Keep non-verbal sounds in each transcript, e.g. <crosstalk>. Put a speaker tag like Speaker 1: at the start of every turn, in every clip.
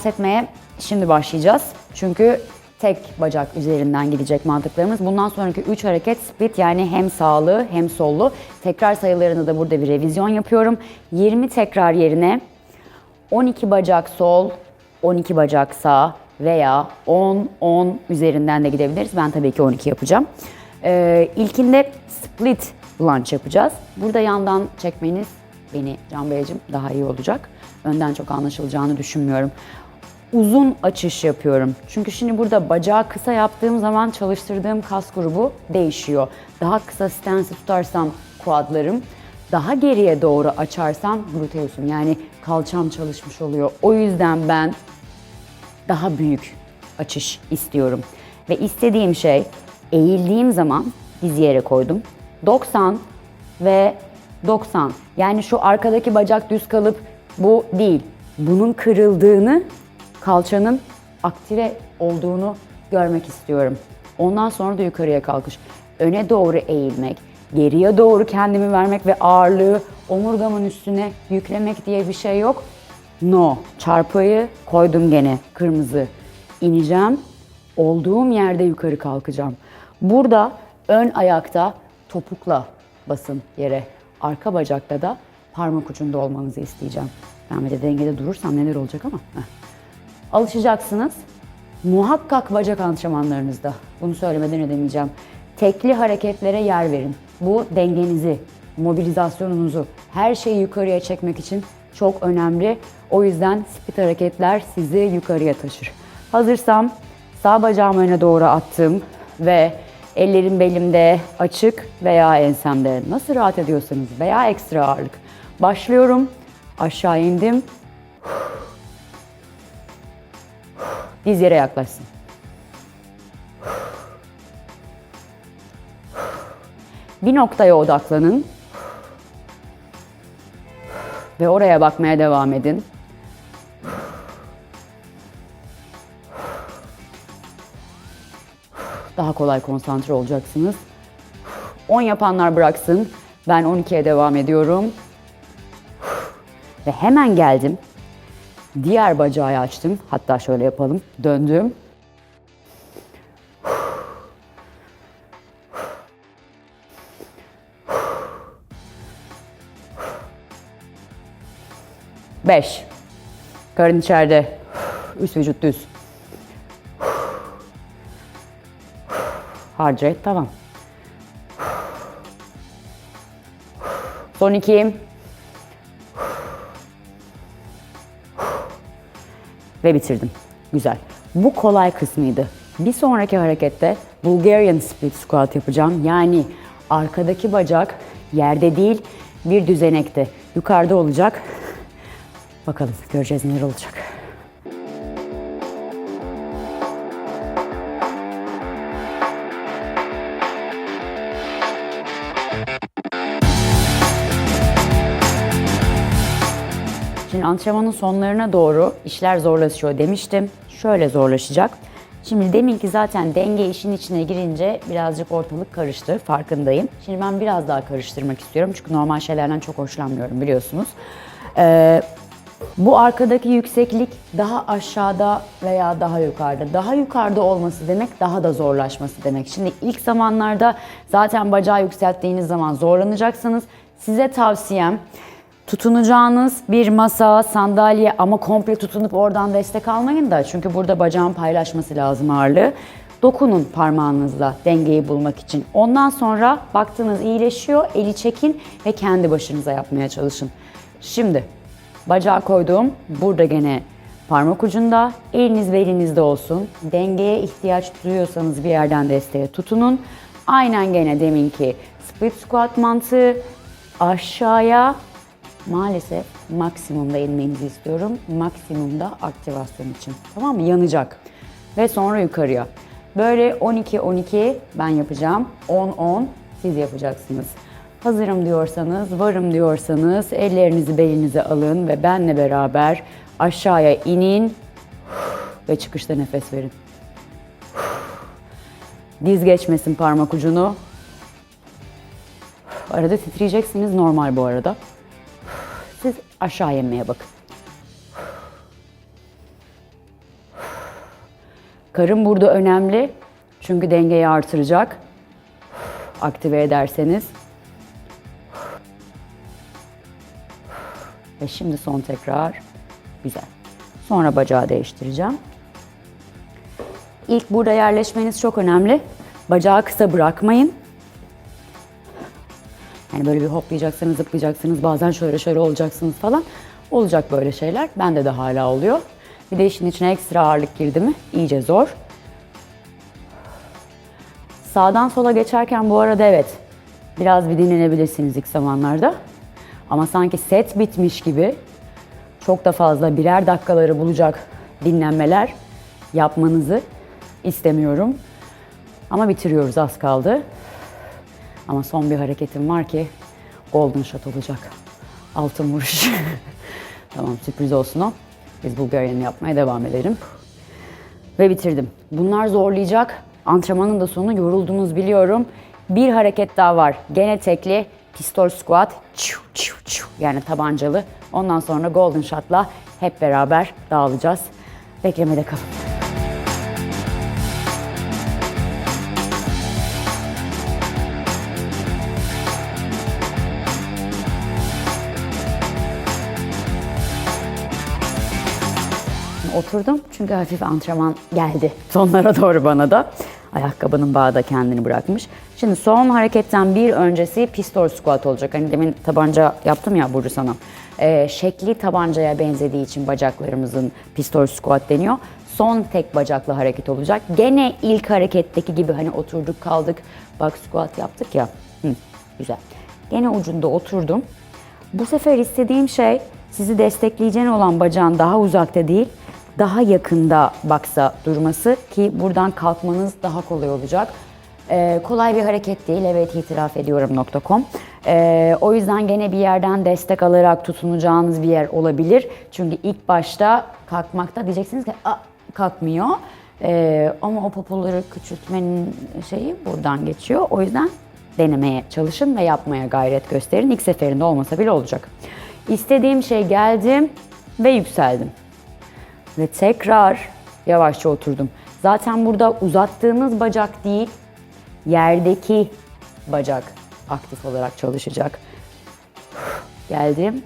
Speaker 1: dans etmeye şimdi başlayacağız. Çünkü tek bacak üzerinden gidecek mantıklarımız. Bundan sonraki 3 hareket split yani hem sağlı hem sollu. Tekrar sayılarını da burada bir revizyon yapıyorum. 20 tekrar yerine 12 bacak sol, 12 bacak sağ veya 10-10 üzerinden de gidebiliriz. Ben tabii ki 12 yapacağım. Ee, ilkinde split lunge yapacağız. Burada yandan çekmeniz beni Can Beyciğim daha iyi olacak. Önden çok anlaşılacağını düşünmüyorum. Uzun açış yapıyorum. Çünkü şimdi burada bacağı kısa yaptığım zaman çalıştırdığım kas grubu değişiyor. Daha kısa stansı tutarsam quadlarım, daha geriye doğru açarsam gluteusum yani kalçam çalışmış oluyor. O yüzden ben daha büyük açış istiyorum. Ve istediğim şey eğildiğim zaman diz yere koydum. 90 ve 90. Yani şu arkadaki bacak düz kalıp bu değil. Bunun kırıldığını, kalçanın aktive olduğunu görmek istiyorum. Ondan sonra da yukarıya kalkış. Öne doğru eğilmek, geriye doğru kendimi vermek ve ağırlığı omurgamın üstüne yüklemek diye bir şey yok. No. Çarpıyı koydum gene kırmızı. İneceğim. Olduğum yerde yukarı kalkacağım. Burada ön ayakta topukla basın yere. Arka bacakta da parmak ucunda olmanızı isteyeceğim. Ben de dengede durursam neler olacak ama. Heh. Alışacaksınız. Muhakkak bacak antrenmanlarınızda, bunu söylemeden edemeyeceğim. Tekli hareketlere yer verin. Bu dengenizi, mobilizasyonunuzu, her şeyi yukarıya çekmek için çok önemli. O yüzden split hareketler sizi yukarıya taşır. Hazırsam sağ bacağımı öne doğru attım ve ellerim belimde açık veya ensemde. Nasıl rahat ediyorsanız veya ekstra ağırlık. Başlıyorum. Aşağı indim. Diz yere yaklaşsın. Bir noktaya odaklanın. Ve oraya bakmaya devam edin. Daha kolay konsantre olacaksınız. 10 yapanlar bıraksın. Ben 12'ye devam ediyorum. Ve hemen geldim. Diğer bacağı açtım. Hatta şöyle yapalım. Döndüm. Beş. Karın içeride. Üst vücut düz. Rate tamam. Son iki. Ve bitirdim. Güzel. Bu kolay kısmıydı. Bir sonraki harekette Bulgarian Split Squat yapacağım. Yani arkadaki bacak yerde değil bir düzenekte. Yukarıda olacak. Bakalım göreceğiz neler olacak. Antrenmanın sonlarına doğru işler zorlaşıyor demiştim. Şöyle zorlaşacak. Şimdi deminki zaten denge işin içine girince birazcık ortalık karıştı farkındayım. Şimdi ben biraz daha karıştırmak istiyorum çünkü normal şeylerden çok hoşlanmıyorum biliyorsunuz. Ee, bu arkadaki yükseklik daha aşağıda veya daha yukarıda. Daha yukarıda olması demek daha da zorlaşması demek. Şimdi ilk zamanlarda zaten bacağı yükselttiğiniz zaman zorlanacaksınız. Size tavsiyem tutunacağınız bir masa, sandalye ama komple tutunup oradan destek almayın da çünkü burada bacağın paylaşması lazım ağırlığı. Dokunun parmağınızla dengeyi bulmak için. Ondan sonra baktınız iyileşiyor, eli çekin ve kendi başınıza yapmaya çalışın. Şimdi bacağı koydum. Burada gene parmak ucunda. Eliniz belinizde olsun. Dengeye ihtiyaç duyuyorsanız bir yerden desteğe tutunun. Aynen gene deminki split squat mantığı aşağıya maalesef maksimumda inmenizi istiyorum. Maksimumda aktivasyon için. Tamam mı? Yanacak. Ve sonra yukarıya. Böyle 12-12 ben yapacağım. 10-10 siz yapacaksınız. Hazırım diyorsanız, varım diyorsanız ellerinizi belinize alın ve benle beraber aşağıya inin ve çıkışta nefes verin. Diz geçmesin parmak ucunu. Arada titreyeceksiniz normal bu arada. Siz aşağı inmeye bakın. Karın burada önemli. Çünkü dengeyi artıracak. Aktive ederseniz. Ve şimdi son tekrar. Güzel. Sonra bacağı değiştireceğim. İlk burada yerleşmeniz çok önemli. Bacağı kısa bırakmayın. Yani böyle bir hoplayacaksınız, zıplayacaksınız, bazen şöyle şöyle olacaksınız falan. Olacak böyle şeyler. Bende de hala oluyor. Bir de işin içine ekstra ağırlık girdi mi iyice zor. Sağdan sola geçerken bu arada evet biraz bir dinlenebilirsiniz ilk zamanlarda. Ama sanki set bitmiş gibi çok da fazla birer dakikaları bulacak dinlenmeler yapmanızı istemiyorum. Ama bitiriyoruz az kaldı. Ama son bir hareketim var ki golden shot olacak. Altın vuruş. <laughs> tamam sürpriz olsun o. Biz Bulgarya'nı yapmaya devam edelim. Ve bitirdim. Bunlar zorlayacak. Antrenmanın da sonu yoruldunuz biliyorum. Bir hareket daha var. Gene tekli pistol squat. Çiu, çiu, çiu. Yani tabancalı. Ondan sonra golden shot'la hep beraber dağılacağız. Beklemede kalın. Oturdum çünkü hafif antrenman geldi <laughs> sonlara doğru bana da. Ayakkabının bağı da kendini bırakmış. Şimdi son hareketten bir öncesi pistol squat olacak. Hani demin tabanca yaptım ya Burcu sana. Ee, şekli tabancaya benzediği için bacaklarımızın pistol squat deniyor. Son tek bacaklı hareket olacak. Gene ilk hareketteki gibi hani oturduk kaldık bak squat yaptık ya. Hı, güzel. Gene ucunda oturdum. Bu sefer istediğim şey sizi destekleyeceğin olan bacağın daha uzakta değil, daha yakında baksa durması ki buradan kalkmanız daha kolay olacak. Ee, kolay bir hareket değil, evet itiraf ediyorum.com. Ee, o yüzden gene bir yerden destek alarak tutunacağınız bir yer olabilir. Çünkü ilk başta kalkmakta diyeceksiniz ki Aa, kalkmıyor. Ee, ama o popoları küçültmenin şeyi buradan geçiyor. O yüzden denemeye çalışın ve yapmaya gayret gösterin. İlk seferinde olmasa bile olacak. İstediğim şey geldim ve yükseldim. Ve tekrar yavaşça oturdum. Zaten burada uzattığınız bacak değil, yerdeki bacak aktif olarak çalışacak. Geldim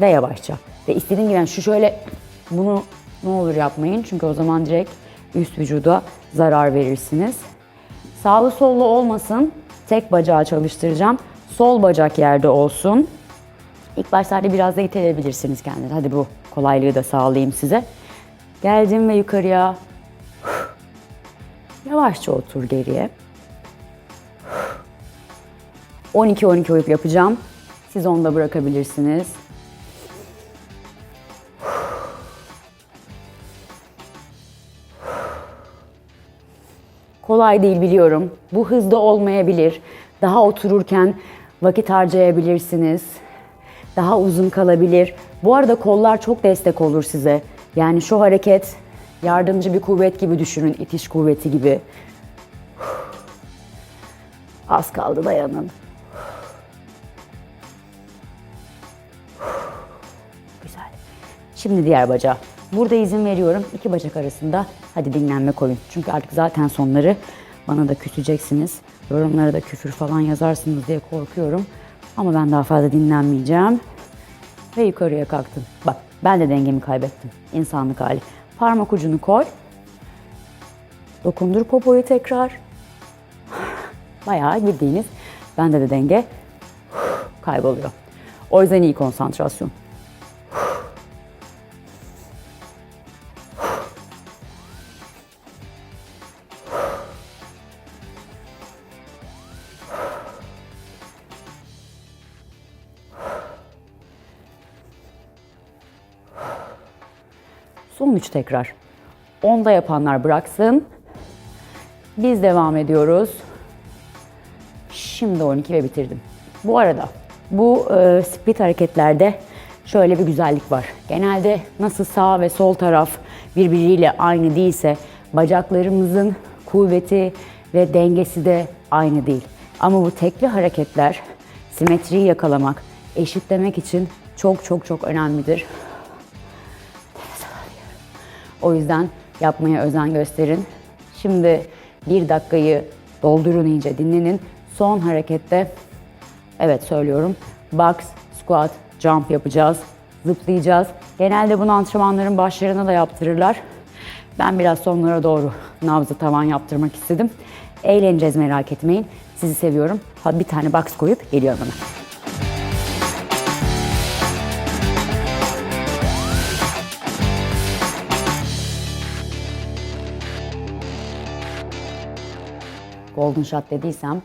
Speaker 1: ve yavaşça. Ve istediğim gibi yani şu şöyle bunu ne olur yapmayın çünkü o zaman direkt üst vücuda zarar verirsiniz. Sağlı sollu olmasın. Tek bacağı çalıştıracağım. Sol bacak yerde olsun. İlk başlarda biraz da itelebilirsiniz kendinizi. Hadi bu kolaylığı da sağlayayım size. Geldim ve yukarıya. Yavaşça otur geriye. 12-12 uyup yapacağım. Siz onu da bırakabilirsiniz. Kolay değil biliyorum. Bu hızda olmayabilir. Daha otururken vakit harcayabilirsiniz. Daha uzun kalabilir. Bu arada kollar çok destek olur size. Yani şu hareket yardımcı bir kuvvet gibi düşünün, itiş kuvveti gibi. Az kaldı dayanın. Güzel. Şimdi diğer bacağı. Burada izin veriyorum. iki bacak arasında hadi dinlenme koyun. Çünkü artık zaten sonları bana da küseceksiniz. Yorumlara da küfür falan yazarsınız diye korkuyorum. Ama ben daha fazla dinlenmeyeceğim. Ve yukarıya kalktım. Bak ben de dengemi kaybettim. İnsanlık hali. Parmak ucunu koy. Dokundur popoyu tekrar. <sighs> Bayağı girdiğiniz. Bende de denge <sighs> kayboluyor. O yüzden iyi konsantrasyon. Son üç tekrar. Onda yapanlar bıraksın. Biz devam ediyoruz. Şimdi 12 ve bitirdim. Bu arada bu e, split hareketlerde şöyle bir güzellik var. Genelde nasıl sağ ve sol taraf birbiriyle aynı değilse bacaklarımızın kuvveti ve dengesi de aynı değil. Ama bu tekli hareketler simetriyi yakalamak, eşitlemek için çok çok çok önemlidir. O yüzden yapmaya özen gösterin. Şimdi bir dakikayı doldurun iyice dinlenin. Son harekette evet söylüyorum box, squat, jump yapacağız. Zıplayacağız. Genelde bunu antrenmanların başlarına da yaptırırlar. Ben biraz sonlara doğru nabzı tavan yaptırmak istedim. Eğleneceğiz merak etmeyin. Sizi seviyorum. Bir tane box koyup geliyorum hemen. Golden shot dediysem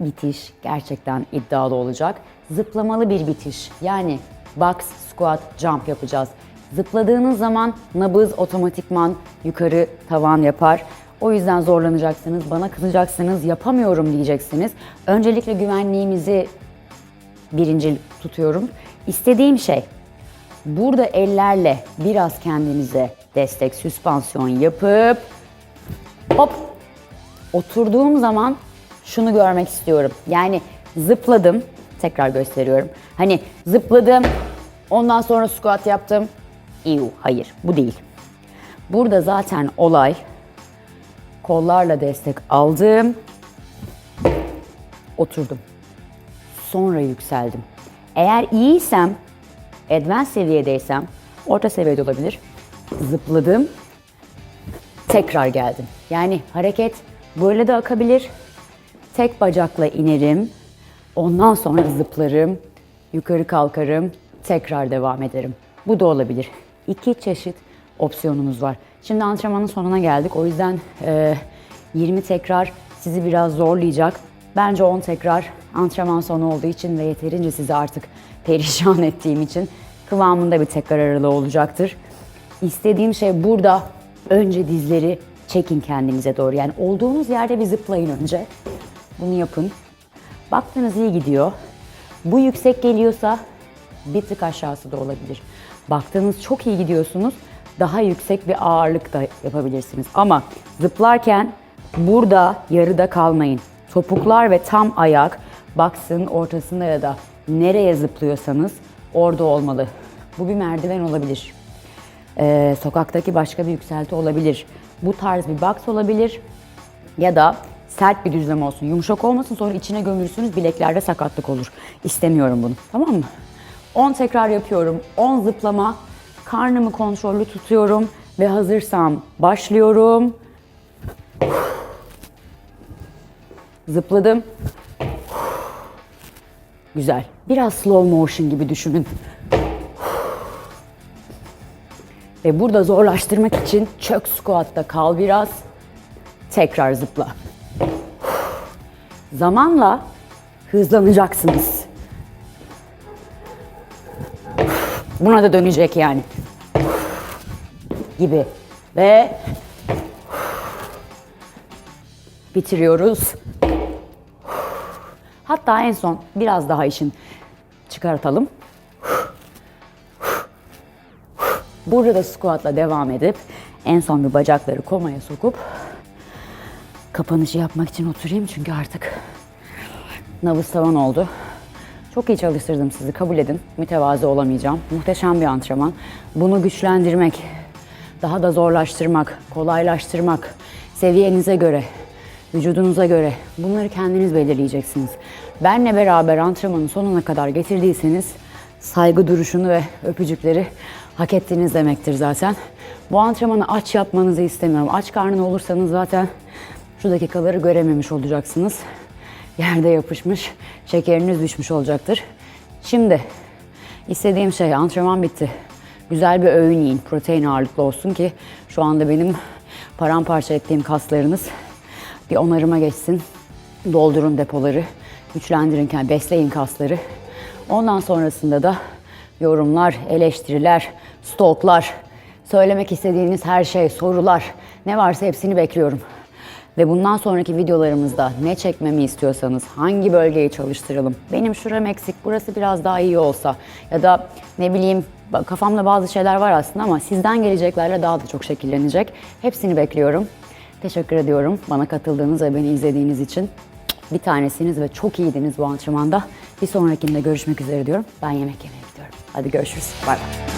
Speaker 1: bitiş gerçekten iddialı olacak. Zıplamalı bir bitiş. Yani box, squat, jump yapacağız. Zıpladığınız zaman nabız otomatikman yukarı tavan yapar. O yüzden zorlanacaksınız, bana kızacaksınız, yapamıyorum diyeceksiniz. Öncelikle güvenliğimizi birinci tutuyorum. İstediğim şey burada ellerle biraz kendinize destek, süspansiyon yapıp hop oturduğum zaman şunu görmek istiyorum. Yani zıpladım, tekrar gösteriyorum. Hani zıpladım, ondan sonra squat yaptım. İyu, hayır bu değil. Burada zaten olay kollarla destek aldım, oturdum. Sonra yükseldim. Eğer iyiysem, advanced seviyedeysem, orta seviyede olabilir. Zıpladım, tekrar geldim. Yani hareket böyle de akabilir. Tek bacakla inerim. Ondan sonra zıplarım. Yukarı kalkarım. Tekrar devam ederim. Bu da olabilir. İki çeşit opsiyonumuz var. Şimdi antrenmanın sonuna geldik. O yüzden e, 20 tekrar sizi biraz zorlayacak. Bence 10 tekrar antrenman sonu olduğu için ve yeterince sizi artık perişan <laughs> ettiğim için kıvamında bir tekrar aralığı olacaktır. İstediğim şey burada önce dizleri çekin kendinize doğru. Yani olduğunuz yerde bir zıplayın önce. Bunu yapın. Baktınız iyi gidiyor. Bu yüksek geliyorsa bir tık aşağısı da olabilir. Baktığınız çok iyi gidiyorsunuz. Daha yüksek bir ağırlık da yapabilirsiniz. Ama zıplarken burada yarıda kalmayın. Topuklar ve tam ayak baksın ortasında ya da nereye zıplıyorsanız orada olmalı. Bu bir merdiven olabilir. Ee, sokaktaki başka bir yükselti olabilir. Bu tarz bir box olabilir. Ya da sert bir düzlem olsun. Yumuşak olmasın sonra içine gömülürsünüz bileklerde sakatlık olur. İstemiyorum bunu. Tamam mı? 10 tekrar yapıyorum. 10 zıplama. Karnımı kontrollü tutuyorum. Ve hazırsam başlıyorum. Zıpladım. Güzel. Biraz slow motion gibi düşünün. Ve burada zorlaştırmak için çök squat'ta kal biraz. Tekrar zıpla. Zamanla hızlanacaksınız. Buna da dönecek yani. Gibi. Ve bitiriyoruz. Hatta en son biraz daha işin çıkartalım. Burada da squatla devam edip en son bir bacakları komaya sokup kapanışı yapmak için oturayım çünkü artık nabız tavan oldu. Çok iyi çalıştırdım sizi kabul edin. Mütevazı olamayacağım. Muhteşem bir antrenman. Bunu güçlendirmek, daha da zorlaştırmak, kolaylaştırmak, seviyenize göre, vücudunuza göre bunları kendiniz belirleyeceksiniz. Benle beraber antrenmanın sonuna kadar getirdiyseniz saygı duruşunu ve öpücükleri hak ettiğiniz demektir zaten. Bu antrenmanı aç yapmanızı istemiyorum. Aç karnına olursanız zaten şu dakikaları görememiş olacaksınız. Yerde yapışmış, şekeriniz düşmüş olacaktır. Şimdi istediğim şey antrenman bitti. Güzel bir öğün yiyin, protein ağırlıklı olsun ki şu anda benim paramparça ettiğim kaslarınız bir onarıma geçsin. Doldurun depoları, güçlendirin, besleyin kasları. Ondan sonrasında da yorumlar, eleştiriler, stalklar, söylemek istediğiniz her şey, sorular ne varsa hepsini bekliyorum. Ve bundan sonraki videolarımızda ne çekmemi istiyorsanız, hangi bölgeyi çalıştıralım, benim şuram eksik, burası biraz daha iyi olsa ya da ne bileyim kafamda bazı şeyler var aslında ama sizden geleceklerle daha da çok şekillenecek. Hepsini bekliyorum. Teşekkür ediyorum bana katıldığınız ve beni izlediğiniz için. Bir tanesiniz ve çok iyiydiniz bu antrenmanda. Bir sonrakinde görüşmek üzere diyorum. Ben yemek yemeye gidiyorum. Hadi görüşürüz. Bay bay.